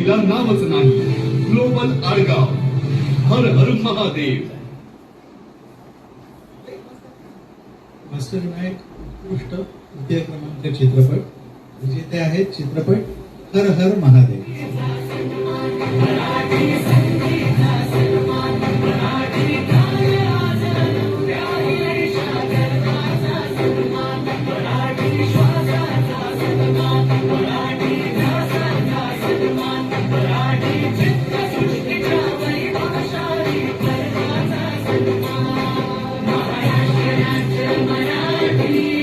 तिला नावच नाही ग्लोबल आडगाव हर हर महादेव. मास्टर विनायक उत्कृष्ट तृतीय क्रमांक चित्रपट विजेते आहेत चित्रपट हर हर महादेव.